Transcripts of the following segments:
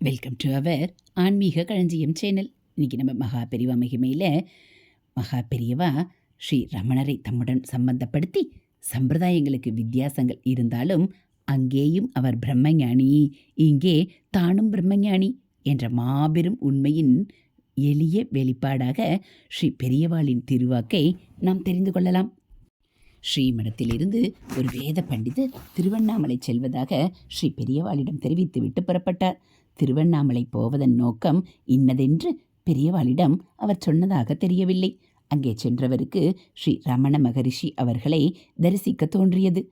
Welcome to our ஆன்மீக களஞ்சியம் channel இன்றைக்கி நம்ம மகா பெரியவா மகிமையில் மகா பெரியவா ஸ்ரீ ரமணரை தம்முடன் சம்பந்தப்படுத்தி சம்பிரதாயங்களுக்கு வித்தியாசங்கள் இருந்தாலும் அங்கேயும் அவர் பிரம்மஞானி. இங்கே தானும் பிரம்மஞானி என்ற மாபெரும் உண்மையின் எளிய வெளிப்பாடாக ஸ்ரீ பெரியவாளின் திருவாக்கை நாம் தெரிந்து கொள்ளலாம். ஸ்ரீமடத்திலிருந்து ஒரு வேத பண்டிதர் திருவண்ணாமலை செல்வதாக ஸ்ரீ பெரியவாளிடம் தெரிவித்துவிட்டு புறப்பட்டார். திருவண்ணாமலை போவதன் நோக்கம் இன்னதென்று பெரியவாளிடம் அவர் சொன்னதாக தெரியவில்லை. அங்கே சென்றவருக்கு ஸ்ரீ ரமண மகரிஷி அவர்களை தரிசிக்க தோன்றியது.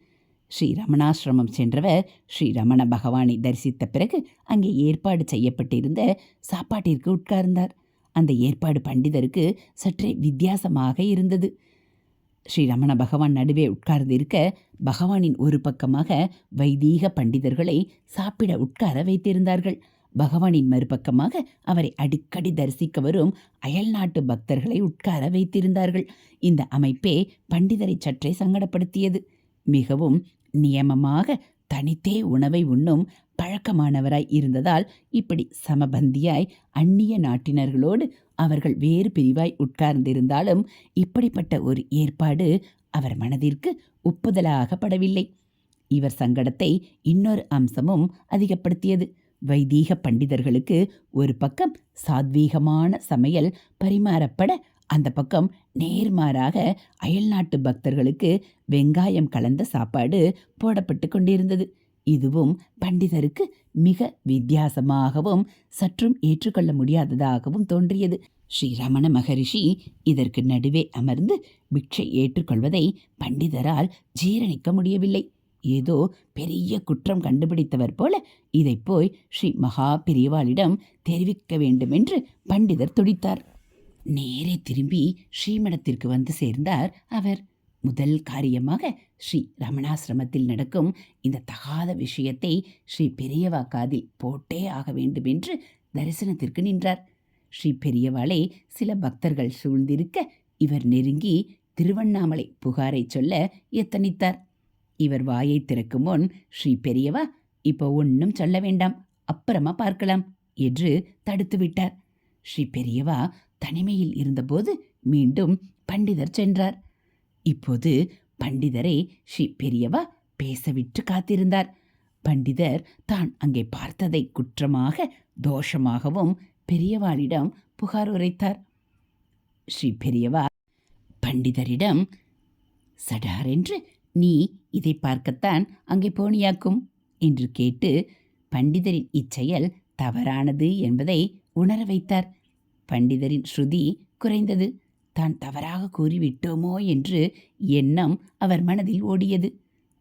ஸ்ரீ ரமணாசிரமம் சென்றவர் ஸ்ரீ ரமண பகவானை தரிசித்த பிறகு அங்கே ஏற்பாடு செய்யப்பட்டிருந்த சாப்பாட்டிற்கு உட்கார்ந்தார். அந்த ஏற்பாடு பண்டிதருக்கு சற்றே வித்தியாசமாக இருந்தது. ஸ்ரீ ரமண பகவான் நடுவே உட்கார்ந்திருக்க பகவானின் ஒரு பக்கமாக வைதீக பண்டிதர்களை சாப்பிட உட்கார வைத்திருந்தார்கள். பகவானின் மறுபக்கமாக அவரை அடிக்கடி தரிசிக்க வரும் அயல்நாட்டு பக்தர்களை உட்கார வைத்திருந்தார்கள். இந்த அமைப்பே பண்டிதரை சற்றே சங்கடப்படுத்தியது. மிகவும் நியமமாக தனித்தே உணவை உண்ணும் பழக்கமானவராய் இருந்ததால் இப்படி சமபந்தியாய் அந்நிய நாட்டினர்களோடு அவர்கள் வேறு பிரிவாய் உட்கார்ந்திருந்தாலும் இப்படிப்பட்ட ஒரு ஏற்பாடு அவர் மனதிற்கு ஒப்புதலாகப்படவில்லை. இவர் சங்கடத்தை இன்னொரு அம்சமும் அதிகப்படுத்தியது. வைதீக பண்டிதர்களுக்கு ஒரு பக்கம் சாத்வீகமான சமையல் பரிமாறப்பட அந்த பக்கம் நேர்மாறாக அயல்நாட்டு பக்தர்களுக்கு வெங்காயம் கலந்த சாப்பாடு போடப்பட்டு கொண்டிருந்தது. இதுவும் பண்டிதருக்கு மிக வித்தியாசமாகவும் சற்றும் ஏற்றுக்கொள்ள முடியாததாகவும் தோன்றியது. ஸ்ரீரமண மகரிஷி இதற்கு நடுவே அமர்ந்து பிக்ஷை ஏற்றுக்கொள்வதை பண்டிதரால் ஜீரணிக்க முடியவில்லை. ஏதோ பெரிய குற்றம் கண்டுபிடித்தவர் போல இதை போய் ஸ்ரீ மகா பெரியவாளிடம் தெரிவிக்க வேண்டுமென்று பண்டிதர் துடித்தார். நேரே திரும்பி ஸ்ரீமடத்திற்கு வந்து சேர்ந்தார் அவர். முதல் காரியமாக ஸ்ரீ ரமணாசிரமத்தில் நடக்கும் இந்த தகாத விஷயத்தை ஸ்ரீ பெரியவா காதில் போட்டே ஆக வேண்டும் என்று தரிசனத்திற்கு நின்றார். ஸ்ரீ பெரியவாளை சில பக்தர்கள் சூழ்ந்திருக்க இவர் நெருங்கி திருவண்ணாமலை புகாரை சொல்ல எத்தனித்தார். இவர் வாயை திறக்கும் முன் ஸ்ரீ பெரியவா இப்போ ஒன்றும் சொல்ல வேண்டாம் அப்புறமா பார்க்கலாம் என்று தடுத்து விட்டார். ஸ்ரீ பெரியவா தனிமையில் இருந்தபோது மீண்டும் பண்டிதர் சென்றார். இப்போது பண்டிதரை ஸ்ரீ பெரியவா பேசவிட்டு காத்திருந்தார். பண்டிதர் தான் அங்கே பார்த்ததை குற்றமாக தோஷமாகவும் பெரியவாளிடம் புகார் உரைத்தார். ஸ்ரீ பெரியவா பண்டிதரிடம் சடாரென்று நீ இதை பார்க்கத்தான் அங்கே போனியாக்கும்? என்று கேட்டு பண்டிதரின் இச்செயல் தவறானது என்பதை உணர வைத்தார். பண்டிதரின் ஸ்ருதி குறைந்தது. தான் தவறாக கூறிவிட்டோமோ என்று எண்ணம் அவர் மனதில் ஓடியது.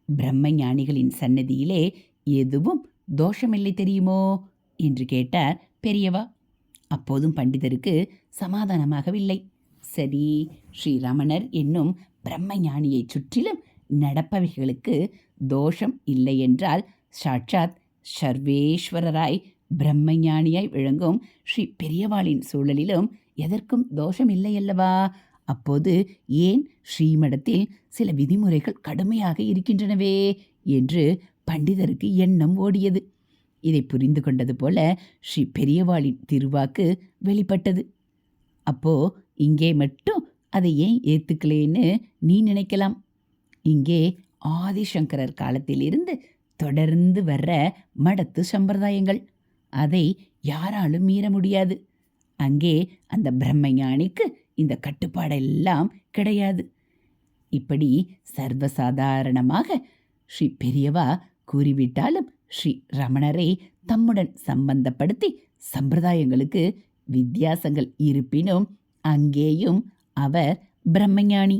பிரம்ம ஞானிகளின் சன்னதியிலே எதுவும் தோஷமில்லை தெரியுமோ? என்று கேட்டார் பெரியவா. அப்போதும் பண்டிதருக்கு சமாதானமாகவில்லை. சரி ஸ்ரீரமணர் என்னும் பிரம்ம ஞானியைச் சுற்றிலும் நடப்பவைகளுக்கு தோஷம் இல்லை என்றால் சாட்சாத் சர்வேஸ்வரராய் பிரம்மஞானியாய் விளங்கும் ஸ்ரீ பெரியவாளின் சூழலிலும் எதற்கும் தோஷம் இல்லையல்லவா? அப்போது ஏன் ஸ்ரீமடத்தில் சில விதிமுறைகள் கடுமையாக இருக்கின்றனவே? என்று பண்டிதருக்கு எண்ணம் ஓடியது. இதை புரிந்து கொண்டது போல ஸ்ரீ பெரியவாளின் திருவாக்கு வெளிப்பட்டது. அப்போ இங்கே மட்டும் அதை ஏன் ஏற்றுக்கலேன்னு நீ நினைக்கலாம். இங்கே ஆதிசங்கரர் காலத்திலிருந்து தொடர்ந்து வர்ற மடத்து சம்பிரதாயங்கள். அதை யாராலும் மீற முடியாது. அங்கே அந்த பிரம்மஞானிக்கு இந்த கட்டுப்பாடெல்லாம் கிடையாது. இப்படி சர்வசாதாரணமாக ஸ்ரீ பெரியவா கூறிவிட்டாலும் ஸ்ரீ ரமணரை தம்முடன் சம்பந்தப்படுத்தி சம்பிரதாயங்களுக்கு வித்தியாசங்கள் இருப்பினும் அங்கேயும் அவர் பிரம்மஞானி.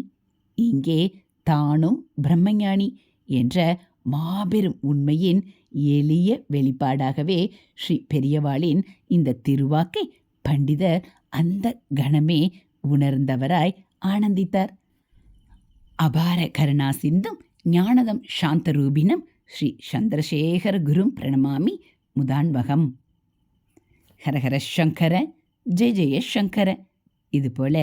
இங்கே தானும் பிரம்மஞானி என்ற மாபெரும் உண்மையின் எளிய வெளிப்பாடாகவே ஸ்ரீ பெரியவாளின் இந்த திருவாக்கை பண்டிதர் அந்த கணமே உணர்ந்தவராய் ஆனந்தித்தார். அபார கருணா சிந்தும் ஞானதம் சாந்தரூபினம் ஸ்ரீ சந்திரசேகர குரும் பிரணமாமி முதான்வகம். ஹரஹர சங்கர ஜெய ஜெய சங்கர. இதுபோல்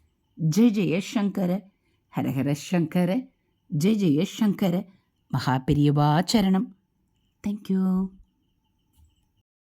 ஜெய் ஜெயசங்கர ஹரஹர சங்கர ஜெய் ஜெயசங்கர சங்கர சரணம். தேங்க்யூ